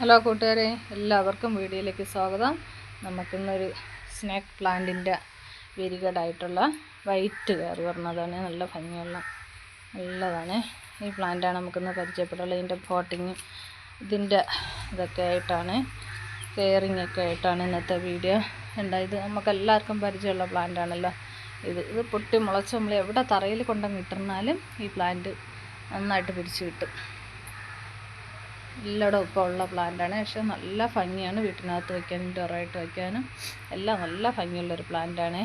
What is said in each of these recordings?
Hello കൂട്ടുകാരെ എല്ലാവർക്കും വീഡിയോയിലേക്ക് സ്വാഗതം. നമുക്കിന്നൊരു സ്നാക്ക് പ്ലാന്റിന്റെ വെരികടായിട്ടുള്ള വൈറ്റ് കയറി വരുന്നതാണ് നല്ല ഭംഗിയുള്ള നല്ലതാണ്. ഈ പ്ലാന്റാണ് നമുക്കിന്ന് പരിചയപ്പെട്ടുള്ളത് ഇതിന്റെ പോട്ടിങ് ഇതിന്റെ ഇതൊക്കെ ആയിട്ടാണ് കെയറിങ് ഒക്കെ ആയിട്ടാണ് ഇന്നത്തെ വീഡിയോ ഉണ്ടായത്. നമുക്ക് എല്ലാവർക്കും പരിചയമുള്ള പ്ലാന്റാണല്ലോ ഇത്. ഇത് പൊട്ടി മുളച്ച് നമ്മൾ എവിടെ തറയിൽ കൊണ്ടും ഇട്ടിരുന്നാലും ഈ പ്ലാന്റ് നന്നായിട്ട് പിരിച്ചു കിട്ടും. എല്ലായിടും ഇപ്പോൾ ഉള്ള പ്ലാന്റാണ്. പക്ഷേ നല്ല ഭംഗിയാണ് വീട്ടിനകത്ത് വയ്ക്കാനും ഡോറായിട്ട് വയ്ക്കാനും എല്ലാം നല്ല ഭംഗിയുള്ളൊരു പ്ലാന്റാണ്.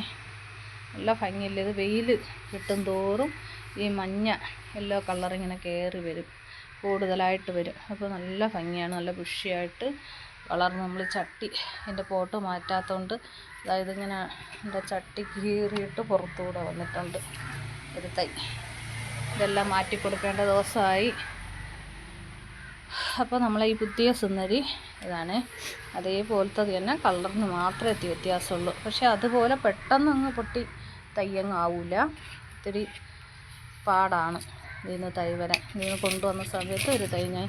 നല്ല ഭംഗിയില്ല? ഇത് വെയിൽ കിട്ടും തോറും ഈ മഞ്ഞ യെല്ലോ കളർ ഇങ്ങനെ കയറി വരും. കൂടുതലായിട്ട് വരും. അപ്പോൾ നല്ല ഭംഗിയാണ്. നല്ല ബുഷിയായിട്ട് വളർന്ന് നമ്മൾ ചട്ടി എന്റെ പോട്ട് മാറ്റാത്തതുകൊണ്ട് അതായത് ഇങ്ങനെ എന്റെ ചട്ടി കീറിയിട്ട് പുറത്തുകൂടെ വന്നിട്ടുണ്ട്. ഒരു തൈ ഇതെല്ലാം മാറ്റി കൊടുക്കേണ്ട ദിവസമായി. അപ്പോൾ നമ്മൾ ഈ പുതിയ സുന്ദരി ഇതാണ്. അതേപോലത്തെ തന്നെ കളറിന് മാത്രമേ എത്തി വ്യത്യാസമുള്ളൂ. പക്ഷേ അതുപോലെ പെട്ടെന്ന് അങ്ങ് പൊട്ടി തയ്യങ്ങ് ആവില്ല ഇത്തിരി പാടാണ് ഇതിന് തൈ വരാൻ ഇതിന് കൊണ്ടുവന്ന സമയത്ത് ഒരു തൈ ഞാൻ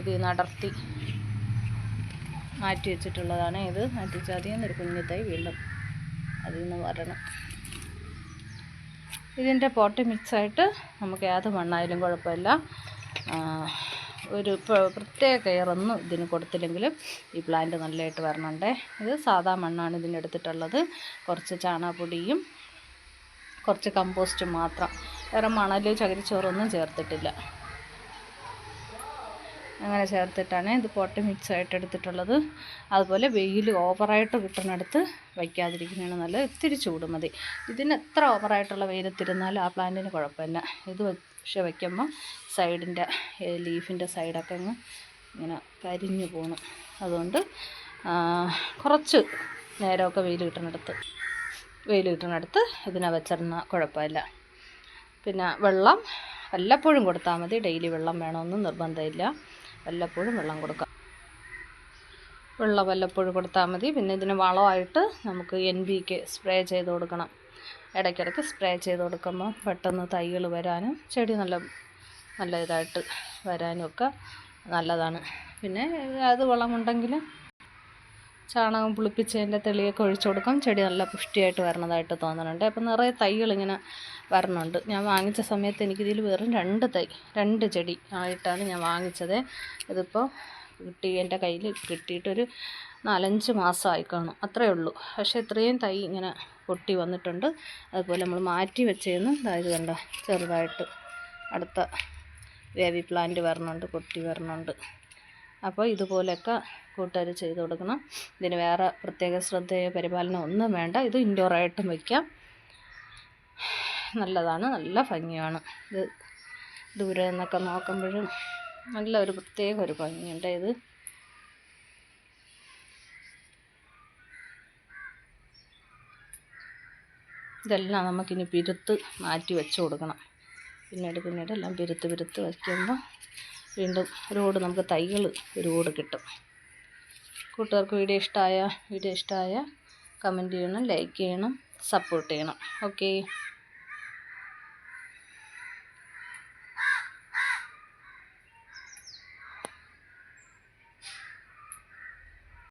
ഇത് നടർത്തി മാറ്റി വെച്ചിട്ടുള്ളതാണ് ഇത്. മാറ്റി വെച്ചാൽ അതിൽ നിന്നൊരു കുഞ്ഞു തൈ വീണ്ടും അതിൽ നിന്ന് വരണം. ഇതിന്റെ പോട്ട് മിക്സായിട്ട് നമുക്ക് ഏത് മണ്ണായാലും കുഴപ്പമില്ല. ഒരു പ്രത്യേക കെയറൊന്നും ഇതിന് കൊടുത്തില്ലെങ്കിലും ഈ പ്ലാന്റ് നല്ലതായിട്ട് വരണുണ്ടേ. ഇത് സാധാ മണ്ണാണ് ഇതിനെടുത്തിട്ടുള്ളത് കുറച്ച് ചാണകപ്പൊടിയും കുറച്ച് കമ്പോസ്റ്റും മാത്രം. വേറെ മണൽ ചകിരിച്ചോറൊന്നും ചേർത്തിട്ടില്ല. അങ്ങനെ ചേർത്തിട്ടാണ് ഇത് പോട്ട് മിക്സ് ആയിട്ട് എടുത്തിട്ടുള്ളത്. അതുപോലെ വെയിൽ ഓവറായിട്ട് കിട്ടുന്നിടത്ത് വയ്ക്കാതിരിക്കുന്നതാണ് നല്ല ഇത്തിരി ചൂട് മതി. ഇതിന് എത്ര ഓവറായിട്ടുള്ള വെയിലത്തിരുന്നാലും ആ പ്ലാന്റിന് കുഴപ്പമില്ല. ഇത് പക്ഷെ വയ്ക്കുമ്പോൾ സൈഡിന്റെ ലീഫിന്റെ സൈഡൊക്കെ അങ്ങ് ഇങ്ങനെ കരിഞ്ഞു പോകണം അതുകൊണ്ട് കുറച്ച് നേരമൊക്കെ വെയിൽ കിട്ടുന്നിടത്ത് വെയിൽ കിട്ടുന്നിടത്ത് ഇതിനെ വെച്ചിരുന്ന കുഴപ്പമില്ല. പിന്നെ വെള്ളം വല്ലപ്പോഴും കൊടുത്താൽ മതി. ഡെയിലി വെള്ളം വേണമെന്ന് നിർബന്ധമില്ല. വല്ലപ്പോഴും വെള്ളം കൊടുക്കാം. വെള്ളം വല്ലപ്പോഴും കൊടുത്താൽ മതി. പിന്നെ ഇതിന് വളമായിട്ട് നമുക്ക് എൻ ബി കെ സ്പ്രേ ചെയ്ത് കൊടുക്കണം. ഇടയ്ക്കിടയ്ക്ക് സ്പ്രേ ചെയ്ത് കൊടുക്കുമ്പോൾ പെട്ടെന്ന് തൈകൾ വരാനും ചെടി നല്ല നല്ല ഇതായിട്ട് വരാനും ഒക്കെ നല്ലതാണ്. പിന്നെ അത് വളമുണ്ടെങ്കിൽ ചാണകം പുളിപ്പിച്ചതിന്റെ തെളിയൊക്കെ ഒഴിച്ചു കൊടുക്കാം. ചെടി നല്ല പുഷ്ടിയായിട്ട് വരണതായിട്ട് തോന്നുന്നുണ്ട്. അപ്പം നിറയെ തൈകളിങ്ങനെ വരണുണ്ട്. ഞാൻ വാങ്ങിച്ച സമയത്ത് എനിക്കിതിൽ വെറും രണ്ട് തൈ രണ്ട് ചെടി ആയിട്ടാണ് ഞാൻ വാങ്ങിച്ചത്. ഇതിപ്പോൾ കിട്ടി എന്റെ കയ്യിൽ കിട്ടിയിട്ടൊരു നാലഞ്ച് മാസമായി കാണും. അത്രയേ ഉള്ളൂ. പക്ഷേ ഇത്രയും തൈ ഇങ്ങനെ പൊട്ടി വന്നിട്ടുണ്ട്. അതുപോലെ നമ്മൾ മാറ്റി വെച്ചേന്ന് അതായത് കണ്ട ചെറുതായിട്ട് അടുത്ത വേവി പ്ലാന്റ് വരണുണ്ട് പൊട്ടി വരണുണ്ട്. അപ്പോൾ ഇതുപോലെയൊക്കെ കൂട്ടുകാർ ചെയ്ത് കൊടുക്കണം. ഇതിന് വേറെ പ്രത്യേക ശ്രദ്ധയോ പരിപാലനം ഒന്നും വേണ്ട. ഇത് ഇൻഡോറായിട്ടും വയ്ക്കാം. നല്ലതാണ്. നല്ല ഭംഗിയാണ്. ഇത് ദൂരെ നിന്നൊക്കെ നോക്കുമ്പോഴും നല്ല ഒരു പ്രത്യേക ഒരു ഭംഗിയുണ്ട് ഇത്. ഇതെല്ലാം നമുക്കിനി പിരുത്ത് മാറ്റി വെച്ച് കൊടുക്കണം. പിന്നീട് പിന്നീട് എല്ലാം പിരുത്ത് പിരുത്ത് വയ്ക്കുമ്പോൾ വീണ്ടും ഒരുപാട് നമുക്ക് തൈകൾ ഒരുപാട് കിട്ടും. കൂട്ടുകാർക്ക് വീഡിയോ ഇഷ്ടമായ വീഡിയോ ഇഷ്ടമായ കമന്റ് ചെയ്യണം ലൈക്ക് ചെയ്യണം സപ്പോർട്ട് ചെയ്യണം. ഓക്കേ